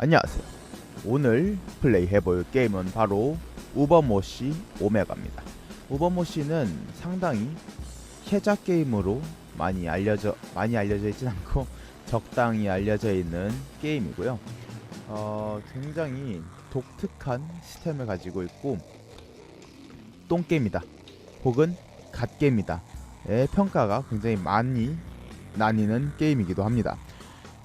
안녕하세요. 오늘 플레이해볼 게임은 바로 우버모시 오메가입니다. 우버모시는 상당히 해자 게임으로 많이 알려져 많이 알려져 있진 않고 적당히 알려져 있는 게임이고요. 어, 굉장히 독특한 시스템을 가지고 있고 똥게임이다 혹은 갓게임이다 의 평가가 굉장히 많이 나뉘는 게임이기도 합니다.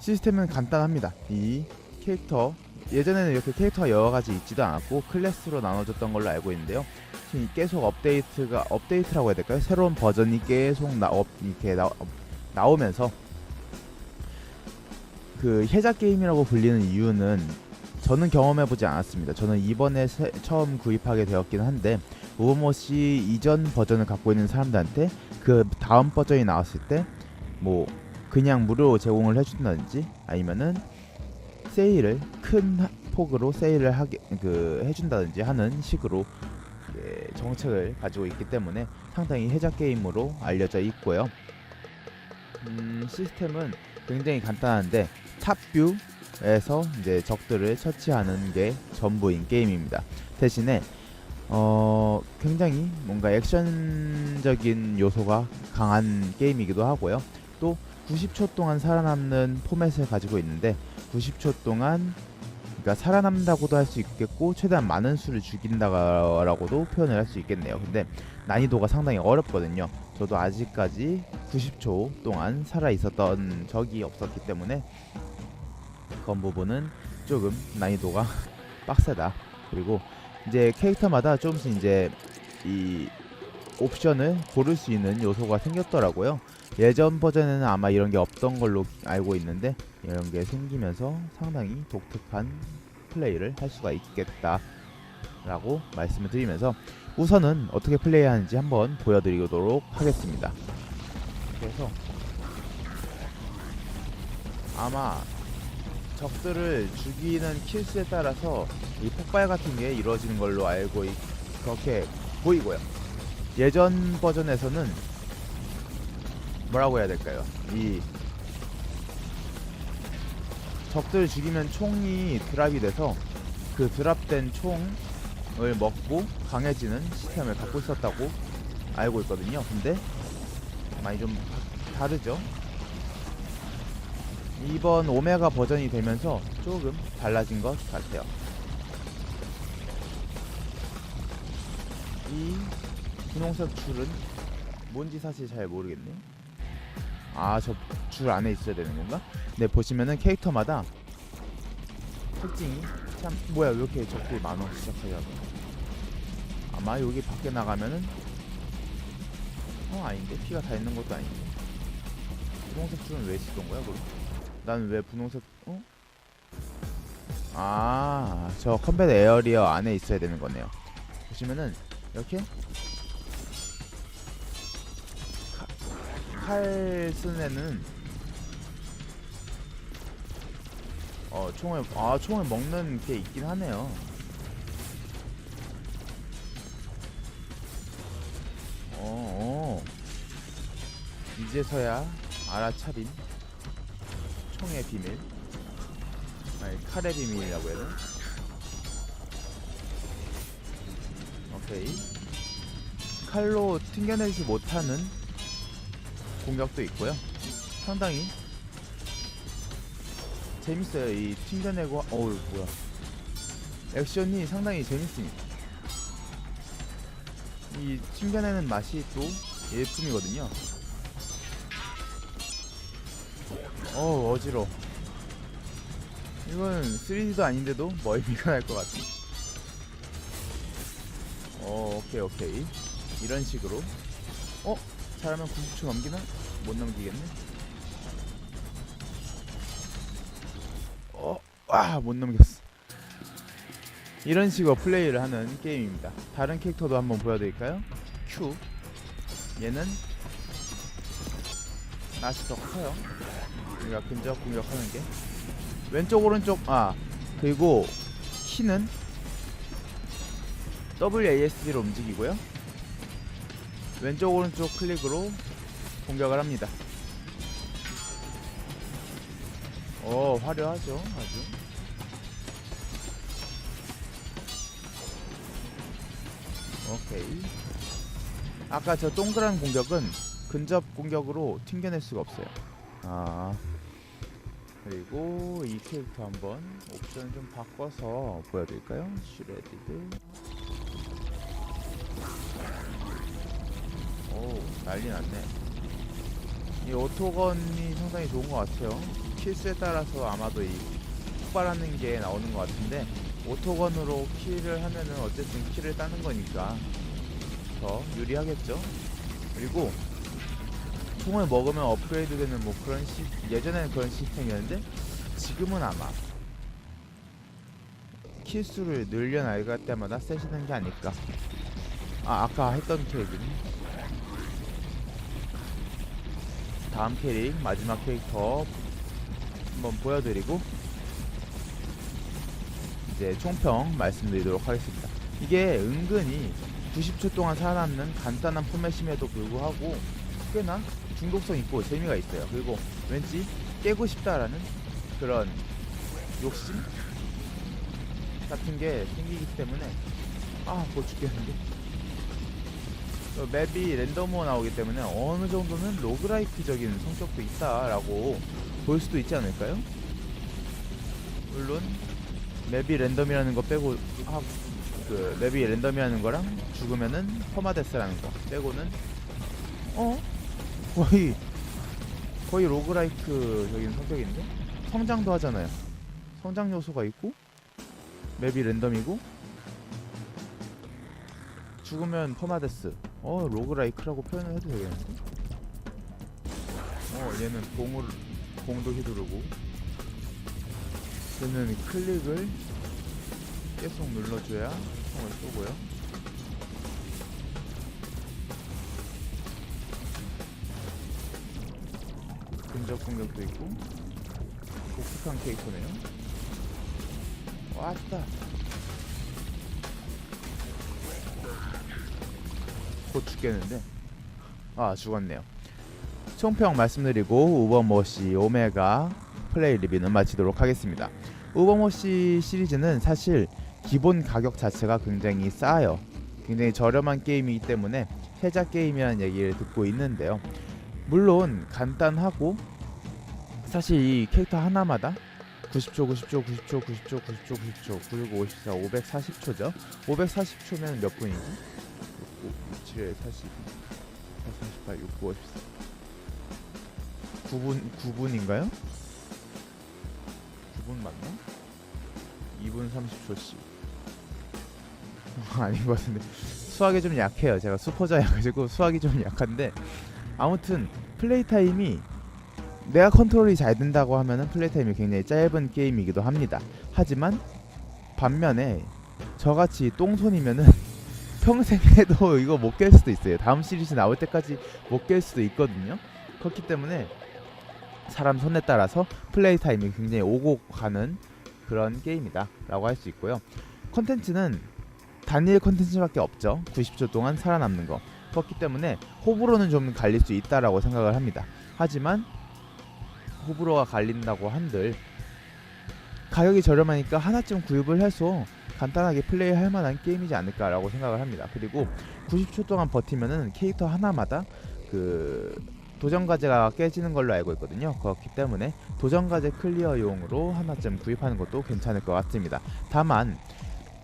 시스템은 간단합니다. 이 캐릭터 예전에는 이렇게 캐릭터가 여러 가지 있지도 않았고 클래스로 나눠졌던 걸로 알고 있는데요. 지금 계속 업데이트가 업데이트라고 해야 될까요? 새로운 버전이 계속 나 업, 이렇게 나, 나오면서 그 해자 게임이라고 불리는 이유는 저는 경험해 보지 않았습니다. 저는 이번에 새- 처음 구입하게 되었긴 한데 우모시 이전 버전을 갖고 있는 사람들한테 그 다음 버전이 나왔을 때 뭐 그냥 무료 제공을 해준다든지 아니면은 세일을 큰 하- 폭으로 세일을 하게 그 해준다든지 하는 식으로 예, 정책을 가지고 있기 때문에 상당히 해자 게임으로 알려져 있고요. 음, 시스템은 굉장히 간단한데 탑뷰에서 이제 적들을 처치하는 게 전부인 게임입니다. 대신에 어, 굉장히 뭔가 액션적인 요소가 강한 게임이기도 하고요. 또 90초 동안 살아남는 포맷을 가지고 있는데 90초 동안 그러니까 살아남는다고도 할 수 있겠고 최대한 많은 수를 죽인다라고도 표현을 할 수 있겠네요. 근데 난이도가 상당히 어렵거든요. 저도 아직까지 90초 동안 살아 있었던 적이 없었기 때문에 그런 부분은 조금 난이도가 빡세다. 그리고 이제 캐릭터마다 조금씩 이제 이 옵션을 고를 수 있는 요소가 생겼더라고요. 예전 버전에는 아마 이런 게 없던 걸로 알고 있는데 이런 게 생기면서 상당히 독특한 플레이를 할 수가 있겠다 라고 말씀을 드리면서 우선은 어떻게 플레이하는지 한번 보여드리도록 하겠습니다. 그래서 아마 적들을 죽이는 킬수에 따라서 이 폭발 같은 게 이루어지는 걸로 알고 있, 그렇게 보이고요. 예전 버전에서는 뭐라고 해야 될까요? 이 적들을 죽이면 총이 드랍이 돼서 그 드랍된 총을 먹고 강해지는 시스템을 갖고 있었다고 알고 있거든요. 근데 많이 좀 다- 다르죠. 이번 오메가 버전이 되면서 조금 달라진 것 같아요. 이 분홍색 줄은 뭔지 사실 잘 모르겠네요. 아, 저 줄 안에 있어야 되는 건가? 네, 보시면은 캐릭터마다 특징이 참 뭐야 왜 이렇게 적들이 많어 시작하자고 아마 여기 밖에 나가면은 어 아닌데 피가 다 있는 것도 아닌데 분홍색 줄은 왜 쓰던 거야 그럼? 난 왜 분홍색 어? 아, 저 컴뱃 에어리어 안에 있어야 되는 거네요. 보시면은 이렇게 칼 쓰는 애는 어 총을 아 총을 먹는 게 있긴 하네요. 어, 어. 이제서야 알아차린 총의 비밀. 아니 칼의 비밀이라고 해야 되나? 오케이. 칼로 튕겨내지 못하는 공격도 있고요. 상당히 재밌어요. 이 튕겨내고 어우 뭐야. 액션이 상당히 재밌습니다. 이 튕겨내는 맛이 또 일품이거든요. 어우 어지러. 이건 3D도 아닌데도 멀미가 날 것 같아. 어 오케이 오케이 이런 식으로. 어 잘하면 90초 넘기나? 못 넘기겠네. 어, 와, 못 넘겼어. 이런 식으로 플레이를 하는 게임입니다. 다른 캐릭터도 한번 보여드릴까요? Q. 얘는 낯이 더 커요. 우리가 근접 공격하는 게. 왼쪽, 오른쪽, 아, 그리고 키는 WASD로 움직이고요. 왼쪽 오른쪽 클릭으로 공격을 합니다. 어 화려하죠 아주. 오케이. 아까 저 동그란 공격은 근접 공격으로 튕겨낼 수가 없어요. 아. 그리고 이 캐릭터 한번 옵션을 좀 바꿔서 보여드릴까요? 슈레디드. 난리 났네. 이 오토건이 상당히 좋은 것 같아요. 킬수에 따라서 아마도 이 폭발하는 게 나오는 것 같은데 오토건으로 킬을 하면은 어쨌든 킬을 따는 거니까 더 유리하겠죠. 그리고 총을 먹으면 업그레이드 되는 뭐 그런 시 예전에는 그런 시스템이었는데 지금은 아마 킬수를 늘려나갈 때마다 세시는 게 아닐까. 아 아까 했던 캐릭이네. 다음 캐릭 마지막 캐릭터 한번 보여드리고 이제 총평 말씀드리도록 하겠습니다. 이게 은근히 90초 동안 살아남는 간단한 포맷임에도 불구하고 꽤나 중독성 있고 재미가 있어요. 그리고 왠지 깨고 싶다라는 그런 욕심 같은 게 생기기 때문에 아못 죽겠는데 어, 맵이 랜덤으로 나오기 때문에 어느 정도는 로그라이크적인 성격도 있다라고 볼 수도 있지 않을까요? 물론 맵이 랜덤이라는 거 빼고 하, 그 맵이 랜덤이라는 거랑 죽으면은 퍼마데스라는 거 빼고는 어 거의 거의 로그라이크적인 성격인데 성장도 하잖아요. 성장 요소가 있고 맵이 랜덤이고 죽으면 퍼마데스 어 로그라이크라고 표현을 해도 되겠는데? 어 얘는 공을 공도 휘두르고 얘는 클릭을 계속 눌러줘야 총을 쏘고요. 근접 공격도 있고 독특한 캐릭터네요. 왔다 곧 죽겠는데? 아 죽었네요. 총평 말씀드리고 우버머시 오메가 플레이 리뷰는 마치도록 하겠습니다. 우버머시 시리즈는 사실 기본 가격 자체가 굉장히 싸요. 굉장히 저렴한 게임이기 때문에 해자 게임이라는 얘기를 듣고 있는데요. 물론 간단하고 사실 이 캐릭터 하나마다 90초, 90초, 90초, 90초, 90초, 90초, 그리고 54, 540초죠. 540초면 몇 분이지? 6, 7, 40, 48, 69, 54. 9분, 9분인가요? 9분 맞나? 2분 30초씩. 아닌 것 같은데. 수학이 좀 약해요. 제가 수포자여가지고 수학이 좀 약한데. 아무튼, 플레이 타임이 내가 컨트롤이 잘 된다고 하면은 플레이 타임이 굉장히 짧은 게임이기도 합니다. 하지만 반면에 저같이 똥손이면은 평생 해도 이거 못 깰 수도 있어요. 다음 시리즈 나올 때까지 못 깰 수도 있거든요. 그렇기 때문에 사람 손에 따라서 플레이 타임이 굉장히 오고 가는 그런 게임이다 라고 할 수 있고요. 컨텐츠는 단일 컨텐츠밖에 없죠. 90초 동안 살아남는 거. 그렇기 때문에 호불호는 좀 갈릴 수 있다라고 생각을 합니다. 하지만 호불호가 갈린다고 한들 가격이 저렴하니까 하나쯤 구입을 해서 간단하게 플레이할 만한 게임이지 않을까라고 생각을 합니다. 그리고 90초 동안 버티면은 캐릭터 하나마다 그 도전 과제가 깨지는 걸로 알고 있거든요. 그렇기 때문에 도전 과제 클리어용으로 하나쯤 구입하는 것도 괜찮을 것 같습니다. 다만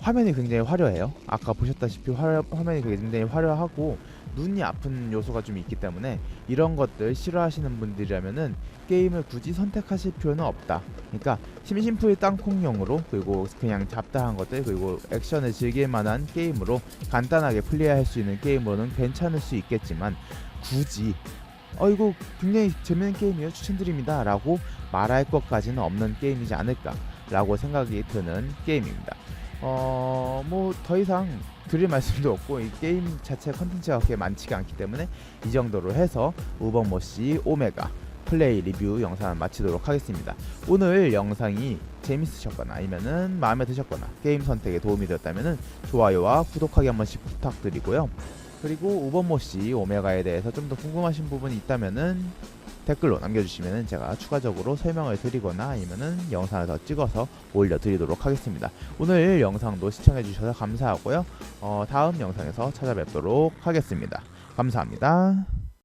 화면이 굉장히 화려해요. 아까 보셨다시피 화, 화면이 굉장히 화려하고 눈이 아픈 요소가 좀 있기 때문에 이런 것들 싫어하시는 분들이라면은 게임을 굳이 선택하실 필요는 없다. 그러니까 심심풀이 땅콩용으로 그리고 그냥 잡다한 것들 그리고 액션을 즐길 만한 게임으로 간단하게 플레이할 수 있는 게임으로는 괜찮을 수 있겠지만 굳이 어 이거 굉장히 재밌는 게임이에요 추천드립니다 라고 말할 것까지는 없는 게임이지 않을까 라고 생각이 드는 게임입니다 어 뭐 더 이상 드릴 말씀도 없고 이 게임 자체 컨텐츠가 그렇게 많지가 않기 때문에 이 정도로 해서 우버모시 오메가 플레이 리뷰 영상을 마치도록 하겠습니다. 오늘 영상이 재밌으셨거나 아니면은 마음에 드셨거나 게임 선택에 도움이 되었다면은 좋아요와 구독하기 한 번씩 부탁드리고요. 그리고 우버모시 오메가에 대해서 좀 더 궁금하신 부분이 있다면은 댓글로 남겨주시면 제가 추가적으로 설명을 드리거나 아니면은 영상을 더 찍어서 올려드리도록 하겠습니다. 오늘 영상도 시청해주셔서 감사하고요. 어, 다음 영상에서 찾아뵙도록 하겠습니다. 감사합니다.